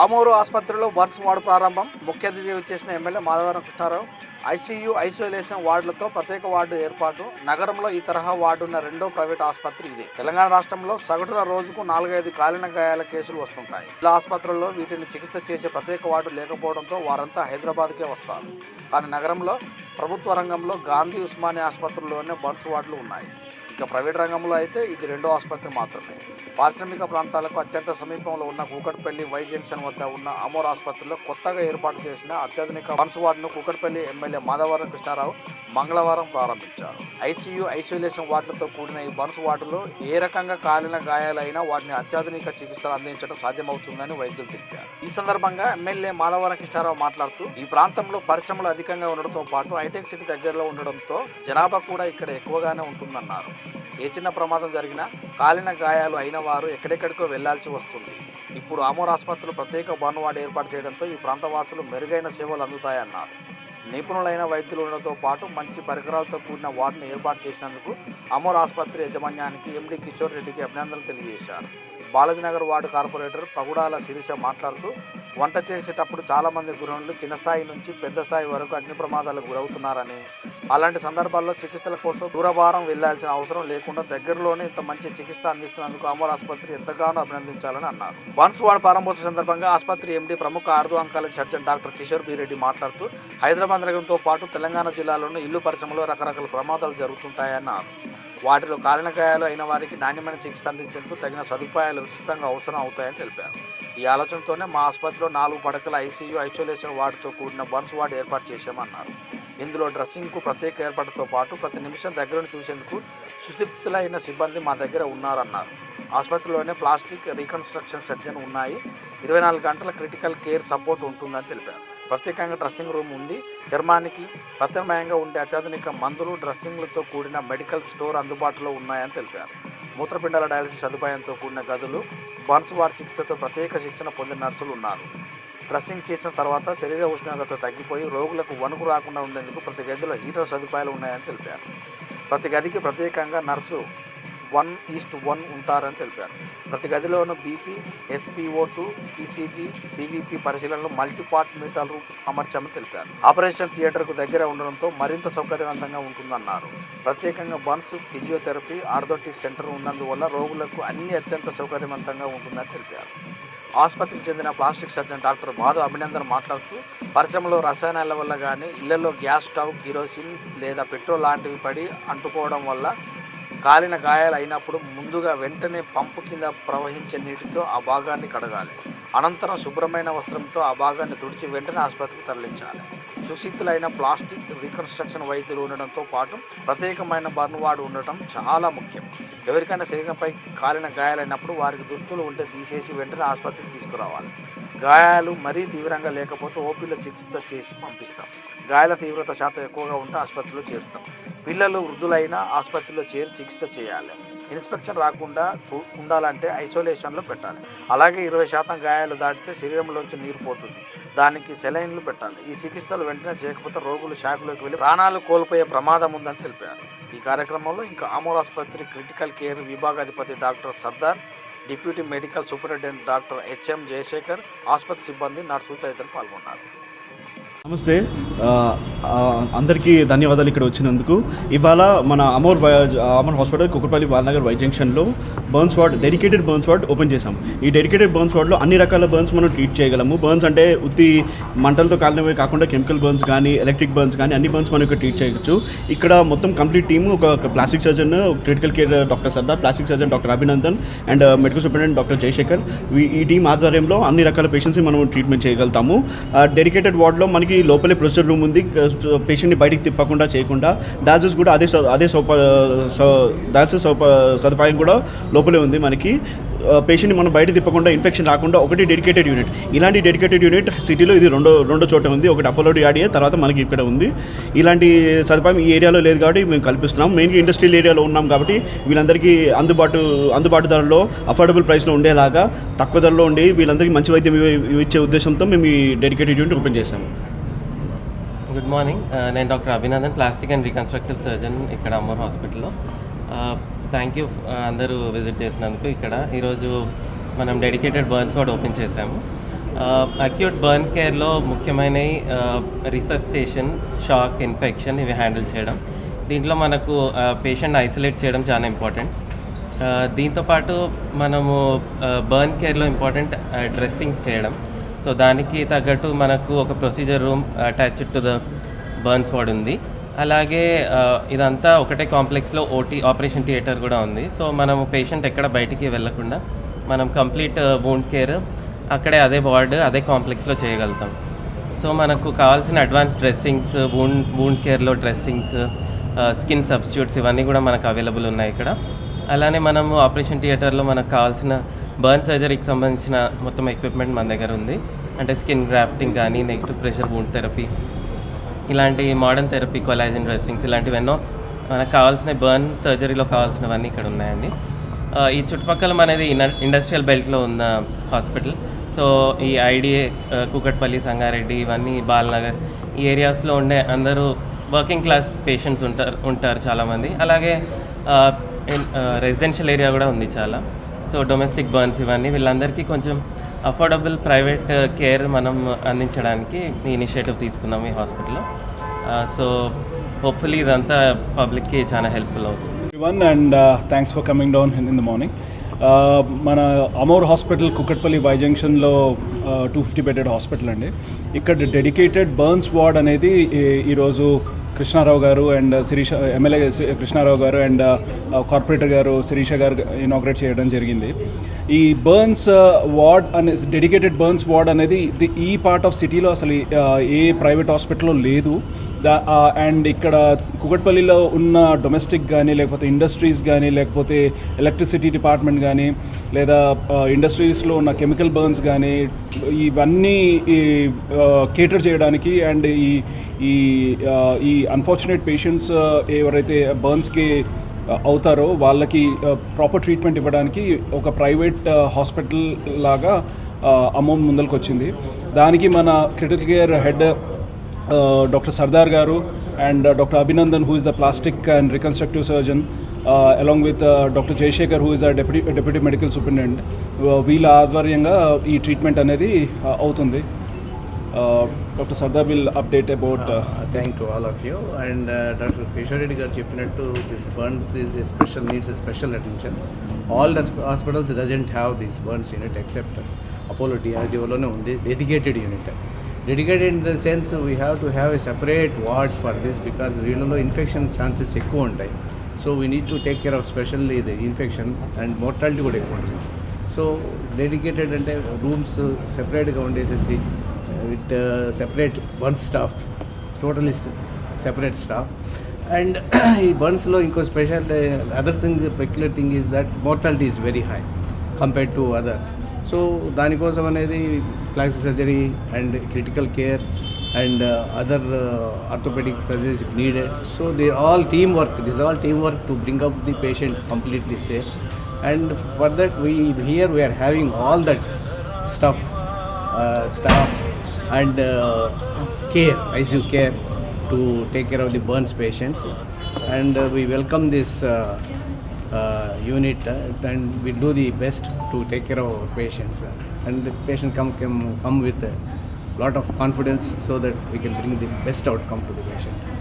ఆమూరు ఆసుపత్రిలో birds ward ప్రారంభం. ముఖ్య అతిథి వచ్చేసిన MLA Madhavaram Krishna Rao. ICU isolation వార్డులతో ప్రత్యేక వార్డు ఏర్పాటు. నగరంలో ఈ తరహా వార్డు ఉన్న రెండో ప్రైవేట్ ఆసుపత్రి ఇది. తెలంగాణ రాష్ట్రంలో సగటున రోజుకు నాలుగైదు కాలిన గాయాల కేసులు వస్తుంటాయి. ఇలా ఆసుపత్రుల్లో వీటిని చికిత్స చేసే ప్రత్యేక వార్డు లేకపోవడంతో వారంతా హైదరాబాద్కే వస్తారు. కానీ నగరంలో ప్రభుత్వ రంగంలో గాంధీ ఉస్మానియా ఆసుపత్రుల్లోనే బర్డ్స్ వార్డులు ఉన్నాయి. ఇక ప్రైవేట్ రంగంలో అయితే ఇది రెండో ఆసుపత్రి మాత్రమే. పారిశ్రామిక ప్రాంతాలకు అత్యంత సమీపంలో ఉన్న కూకట్పల్లి వై జంక్షన్ వద్ద ఉన్న అమోర్ ఆసుపత్రిలో కొత్తగా ఏర్పాటు చేసిన అత్యాధునిక వన్స్ వార్డును కూకట్పల్లి ఎమ్మెల్యే మాధవరం కృష్ణారావు మంగళవారం ప్రారంభించారు. ఐసీయూ ఐసోలేషన్ వార్డులతో కూడిన ఈ బన్స్ వార్డులో ఏ రకంగా కాలిన గాయాలైనా వాటిని అత్యాధునిక చికిత్సలు అందించడం సాధ్యమవుతుందని వైద్యులు తెలిపారు. ఈ సందర్భంగా ఎమ్మెల్యే మాధవరం కృష్ణారావు మాట్లాడుతూ ఈ ప్రాంతంలో పరిశ్రమలు అధికంగా ఉండడంతో పాటు హైటెక్ సిటీ దగ్గరలో ఉండడంతో జనాభా కూడా ఇక్కడ ఎక్కువగానే ఉంటుందన్నారు. ఏ చిన్న ప్రమాదం జరిగినా కాలిన గాయాలు అయిన వారు ఎక్కడెక్కడికో వెళ్ళాల్సి వస్తుంది. ఇప్పుడు ఆమోర్ ఆసుపత్రిలో ప్రత్యేక బానువాడు ఏర్పాటు చేయడంతో ఈ ప్రాంత వాసులు మెరుగైన సేవలు అందుతాయన్నారు. నిపుణులైన వైద్యులు ఉండడంతో పాటు మంచి పరికరాలతో కూడిన వార్డును ఏర్పాటు చేసినందుకు అమోర్ ఆసుపత్రి యాజమాన్యానికి ఎండి కిషోర్ రెడ్డికి అభినందనలు తెలియజేశారు. బాలాజీనగర్ వార్డు కార్పొరేటర్ పగుడాల శిరీష మాట్లాడుతూ వంట చేసేటప్పుడు చాలామంది గృహిణులు చిన్న స్థాయి నుంచి పెద్ద స్థాయి వరకు అగ్ని ప్రమాదాలకు గురవుతున్నారని. అలాంటి సందర్భాల్లో చికిత్సల కోసం దూరభారం వెళ్ళాల్సిన అవసరం లేకుండా దగ్గరలోనే ఇంత మంచి చికిత్స అందిస్తున్నందుకు అమర్ ఆసుపత్రి ఎంతగానో అభినందించాలని అన్నారు. వన్స్ ప్రారంభోత్సవ సందర్భంగా ఆసుపత్రి ఎండీ ప్రముఖ ఆర్థు Ankala surgeon doctor Kishore B Reddy మాట్లాడుతూ హైదరాబాద్ నగరంతో పాటు తెలంగాణ జిల్లాలోని ఇల్లు పరిశ్రమలో రకరకాల ప్రమాదాలు జరుగుతుంటాయన్నారు. వాటిలో కాలినగాయాలు అయిన వారికి నాణ్యమైన చికిత్స అందించేందుకు తగిన సదుపాయాలు విస్తృతంగా అవసరం అవుతాయని తెలిపారు. ఈ ఆలోచనతోనే మా ఆసుపత్రిలో నాలుగు పడకల ఐసీయూ ఐసోలేషన్ వార్డుతో కూడిన బర్న్స్ వార్డు ఏర్పాటు చేశామన్నారు. ఇందులో డ్రెస్సింగ్కు ప్రత్యేక ఏర్పాటుతో పాటు ప్రతి నిమిషం దగ్గరను చూసేందుకు సుశిక్షితులైన సిబ్బంది మా దగ్గర ఉన్నారన్నారు. ఆసుపత్రిలోనే ప్లాస్టిక్ రీకన్స్ట్రక్షన్ సర్జన్ ఉన్నాయి. ఇరవై నాలుగు గంటల క్రిటికల్ కేర్ సపోర్ట్ ఉంటుందని తెలిపారు. ప్రత్యేకంగా డ్రెస్సింగ్ రూమ్ ఉంది. చర్మానికి ప్రత్యామ్నాయంగా ఉండే అత్యాధునిక మందులు డ్రెస్సింగ్లతో కూడిన మెడికల్ స్టోర్ అందుబాటులో ఉన్నాయని తెలిపారు. మూత్రపిండాల డయాలసిస్ సదుపాయంతో కూడిన గదులు బర్న్స్ వార్ చికిత్సతో ప్రత్యేక శిక్షణ పొందిన నర్సులు ఉన్నారు. డ్రెస్సింగ్ చేసిన తర్వాత శరీర ఉష్ణోగ్రత తగ్గిపోయి రోగులకు వణుకు రాకుండా ఉండేందుకు ప్రతి గదిలో హీటర్ సదుపాయాలు ఉన్నాయని తెలిపారు. ప్రతి గదికి ప్రత్యేకంగా నర్సు వన్ ఈస్ట్ వన్ ఉంటారని తెలిపారు. ప్రతి గదిలోనూ BP SPO two ECG CVP పరిశీలనలు మల్టీపార్ట్ మీటర్లు అమర్చామని తెలిపారు. ఆపరేషన్ థియేటర్కు దగ్గర ఉండడంతో మరింత సౌకర్యవంతంగా ఉంటుందన్నారు. ప్రత్యేకంగా బన్స్ ఫిజియోథెరపీ ఆర్థోటిక్ సెంటర్ ఉన్నందువల్ల రోగులకు అన్ని అత్యంత సౌకర్యవంతంగా ఉంటుందని తెలిపారు. ఆసుపత్రికి చెందిన plastic surgeon doctor Madhav Abhinandan మాట్లాడుతూ పరిశ్రమలో రసాయనాల వల్ల కానీ ఇళ్ళలో గ్యాస్ స్టవ్ కిరోసిన్ లేదా పెట్రోల్ లాంటివి పడి అంటుకోవడం వల్ల కాలిన గాయాలు అయినప్పుడు ముందుగా వెంటనే పంపు కింద ప్రవహించే నీటితో ఆ భాగాన్ని కడగాలి. అనంతరం శుభ్రమైన వస్త్రంతో ఆ భాగాన్ని తుడిచి వెంటనే ఆసుపత్రికి తరలించాలి. సుశీతులైన ప్లాస్టిక్ రీకన్స్ట్రక్షన్ వైద్యులు ఉండడంతో పాటు ప్రత్యేకమైన బర్న్వాడు ఉండటం చాలా ముఖ్యం. ఎవరికైనా శరీరంపై కాలిన గాయాలైనప్పుడు వారికి దుస్తులు ఉంటే తీసేసి వెంటనే ఆసుపత్రికి తీసుకురావాలి. గాయాలు మరీ తీవ్రంగా లేకపోతే ఓపీలో చికిత్స చేసి పంపిస్తాం. గాయాల తీవ్రత శాతం ఎక్కువగా ఉంటే ఆసుపత్రిలో చేరుస్తాం పిల్లలు వృద్ధులైనా ఆసుపత్రిలో చేరి చికిత్స చేయాలి. ఇన్స్పెక్షన్ రాకుండా చూ ఉండాలంటే ఐసోలేషన్లో పెట్టాలి. అలాగే ఇరవై శాతం గాయాలు దాటితే శరీరంలోంచి నీరు పోతుంది. దానికి సెలైన్లు పెట్టాలి. ఈ చికిత్సలు వెంటనే చేయకపోతే రోగులు షాక్లోకి వెళ్ళి ప్రాణాలు కోల్పోయే ప్రమాదం ఉందని తెలిపారు. ఈ కార్యక్రమంలో ఇంకా ఆమోర్ ఆసుపత్రి critical care విభాగాధిపతి doctor Sardar deputy medical superintendent doctor HM Jayasekhar ఆసుపత్రి సిబ్బంది నర్సులు తదితరులు పాల్గొన్నారు. నమస్తే. అందరికీ ధన్యవాదాలు ఇక్కడ వచ్చినందుకు. ఇవాళ మన Amor why- Amor hospital Kukatpally Balanagar Y జంక్షన్లో burns ward dedicated burns ward open చేసాం ఈ డెడికేటెడ్ బర్న్స్ వార్డ్లో అన్ని రకాల బర్న్స్ మనం ట్రీట్ చేయగలము. బర్న్స్ అంటే ఉత్తి మంటలతో కాలినవే కాకుండా కెమికల్ బర్న్స్ కానీ ఎలక్ట్రిక్ బర్న్స్ కానీ అన్ని బర్న్స్ మనం ఇక్కడ ట్రీట్ చేయవచ్చు ఇక్కడ మొత్తం కంప్లీట్ టీమ్ ఒక plastic surgeon critical care doctor Sardar plastic surgeon doctor Abhinandan and medical superintendent doctor Jayasekhar. ఈ టీం ఆధ్వర్యంలో అన్ని రకాల పేషెంట్స్ని మనం ట్రీట్మెంట్ చేయగలుగుతాము. డెడికేటెడ్ వార్డ్లో మనకి లోపలే ప్రొసీజర్ రూమ్ ఉంది. పేషెంట్ని బయటికి తిప్పకుండా చేయకుండా డాన్సెస్ కూడా అదే అదే సౌప డాన్సెస్ సదుపాయం కూడా లోపలే ఉంది మనకి. పేషెంట్ని మనం బయట తిప్పకుండా ఇన్ఫెక్షన్ రాకుండా ఒకటి డెడికేటెడ్ యూనిట్. ఇలాంటి డెడికేటెడ్ యూనిట్ సిటీలో ఇది రెండో రెండో చోట ఉంది. ఒకటి అపోలోడ్ యాడియే తర్వాత మనకి ఇక్కడ ఉంది. ఇలాంటి సదుపాయం ఈ ఏరియాలో లేదు కాబట్టి మేము కల్పిస్తున్నాం. మెయిన్గా ఇండస్ట్రియల్ ఏరియాలో ఉన్నాం కాబట్టి వీళ్ళందరికీ అందుబాటు అందుబాటు ధరలో అఫోర్డబుల్ ప్రైస్లో ఉండేలాగా తక్కువ ధరలో ఉండి వీళ్ళందరికీ మంచి వైద్యం ఇచ్చే ఉద్దేశంతో మేము ఈ డెడికేటెడ్ యూనిట్ ఓపెన్ చేశాము. గుడ్ మార్నింగ్ uh, నేను doctor Abhinandan plastic and reconstructive surgeon ఇక్కడ అమ్మోర్ హాస్పిటల్లో. Uh, థ్యాంక్ యూ uh, అందరూ విజిట్ చేసినందుకు ఇక్కడ. ఈరోజు మనం డెడికేటెడ్ బర్న్స్ వాడు ఓపెన్ చేశాము. అక్యూట్ బర్న్ కేర్లో ముఖ్యమైనవి రిసస్టేషన్ షాక్ ఇన్ఫెక్షన్ ఇవి హ్యాండిల్ చేయడం. దీంట్లో మనకు పేషెంట్ ఐసోలేట్ చేయడం చాలా ఇంపార్టెంట్ దీంతోపాటు మనము బర్న్ కేర్లో ఇంపార్టెంట్ డ్రెస్సింగ్స్ చేయడం. సో దానికి తగ్గట్టు మనకు ఒక procedure room attached to the burns ward ఉంది. అలాగే ఇదంతా ఒకటే కాంప్లెక్స్లో ఓటీ ఆపరేషన్ థియేటర్ కూడా ఉంది. సో మనం పేషెంట్ ఎక్కడ బయటికి వెళ్ళకుండా మనం కంప్లీట్ వూండ్ కేర్ అక్కడే అదే వార్డ్ అదే కాంప్లెక్స్లో చేయగలుగుతాం. సో మనకు కావాల్సిన అడ్వాన్స్ డ్రెస్సింగ్స్ బూన్ వూండ్ కేర్లో డ్రెస్సింగ్స్ స్కిన్ సబ్స్టిట్యూట్స్ ఇవన్నీ కూడా మనకు అవైలబుల్ ఉన్నాయి ఇక్కడ. అలానే మనము ఆపరేషన్ థియేటర్లో మనకు కావాల్సిన బర్న్ సర్జరీకి సంబంధించిన మొత్తం ఎక్విప్మెంట్ మన దగ్గర ఉంది. అంటే స్కిన్ గ్రాఫ్టింగ్ కానీ నెగిటివ్ ప్రెషర్ వూండ్ థెరపీ ఇలాంటి మోడర్న్ థెరపీ కొలాజిన్ డ్రెస్సింగ్స్ ఇలాంటివెన్నో మనకు కావాల్సిన బర్న్ సర్జరీలో కావాల్సినవన్నీ ఇక్కడ ఉన్నాయండి. ఈ చుట్టుపక్కల మనది ఇండస్ట్రియల్ బెల్ట్లో ఉన్న హాస్పిటల్ సో ఈ ఐడిఏ కూకట్పల్లి సంగారెడ్డి ఇవన్నీ బాల్నగర్ ఈ ఏరియాస్లో ఉండే అందరూ వర్కింగ్ క్లాస్ పేషెంట్స్ ఉంటారు ఉంటారు చాలామంది. అలాగే రెసిడెన్షియల్ ఏరియా కూడా ఉంది చాలా. సో డొమెస్టిక్ బర్న్స్ ఇవన్నీ వీళ్ళందరికీ కొంచెం అఫోర్డబుల్ ప్రైవేట్ uh, కేర్ మనం అందించడానికి ఈ ఇనిషియేటివ్ తీసుకున్నాం ఈ హాస్పిటల్లో. Uh, సో హోప్ఫుల్లీ ఇదంతా పబ్లిక్కి చాలా హెల్ప్ఫుల్ అవుతుంది. One and thanks for coming down in the morning మన అమౌర్ హాస్పిటల్ కుక్కట్పల్లి వై జంక్షన్లో టూ ఫిఫ్టీ బెడెడ్ హాస్పిటల్ అండి. ఇక్కడ డెడికేటెడ్ బర్న్స్ వార్డ్ అనేది ఈ- ఈరోజు కృష్ణారావు గారు అండ్ శిరీష ఎమ్మెల్యే కృష్ణారావు గారు అండ్ కార్పొరేటర్ గారు శిరీష గారు ఇనాగ్రేట్ చేయడం జరిగింది. ఈ బర్న్స్ వార్డ్ అనే డెడికేటెడ్ బర్న్స్ వార్డ్ అనేది ఈ పార్ట్ ఆఫ్ సిటీలో అసలు ఏ ప్రైవేట్ హాస్పిటల్లో లేదు. దా అండ్ ఇక్కడ కుకట్పల్లిలో ఉన్న డొమెస్టిక్ కానీ లేకపోతే ఇండస్ట్రీస్ కానీ లేకపోతే ఎలక్ట్రిసిటీ డిపార్ట్మెంట్ కానీ లేదా ఇండస్ట్రీస్లో ఉన్న కెమికల్ బర్న్స్ కానీ ఇవన్నీ ఈ కేటర్ చేయడానికి అండ్ ఈ ఈ ఈ అన్ఫార్చునేట్ పేషెంట్స్ ఎవరైతే బర్న్స్కి అవుతారో వాళ్ళకి ప్రాపర్ ట్రీట్మెంట్ ఇవ్వడానికి ఒక ప్రైవేట్ హాస్పిటల్ లాగా అమౌంట్ ముందరికి వచ్చింది దానికి మన critical care head doctor Sardar garu and doctor Abhinandan who is the plastic and reconstructive surgeon along with doctor Jayasekhar who is the deputy deputy medical superintendent వీళ్ళ ఆధ్వర్యంగా ఈ ట్రీట్మెంట్ అనేది uh, అవుతుంది. Doctor Sardar will update about thank to all of you and doctor Kishore Reddy garu చెప్పినట్టు this burns is a special needs a special attention all hospitals doesn't have this burns unit except Apollo డిఆర్డిఓలోనే ఉంది dedicated unit dedicated in the sense we have to have a separate wards for this because వీళ్ళలో infection chances ఎక్కువ ఉంటాయి. So we need to take care of specially ఇది infection and mortality కూడా ఎక్కువ ఉంటుంది. So dedicated అంటే rooms సెపరేట్గా ఉండేసేసి with separate burn staff totally separate staff and ఈ బర్న్స్లో ఇంకో special other thing peculiar thing is that mortality is very high compared to other so దానికోసం అనేది plastic surgery and critical care and uh, other uh, orthopedic surgeries if needed. So they all teamwork. This is all teamwork to bring up the patient completely safe. And for that, we here we are having all that stuff, uh, staff and care, ICU care to take care of the burns patients. And we welcome this unit uh, and we do the best to take care of our patients. And the patient come, come, come with a lot of confidence so that we can bring the best outcome to the patient.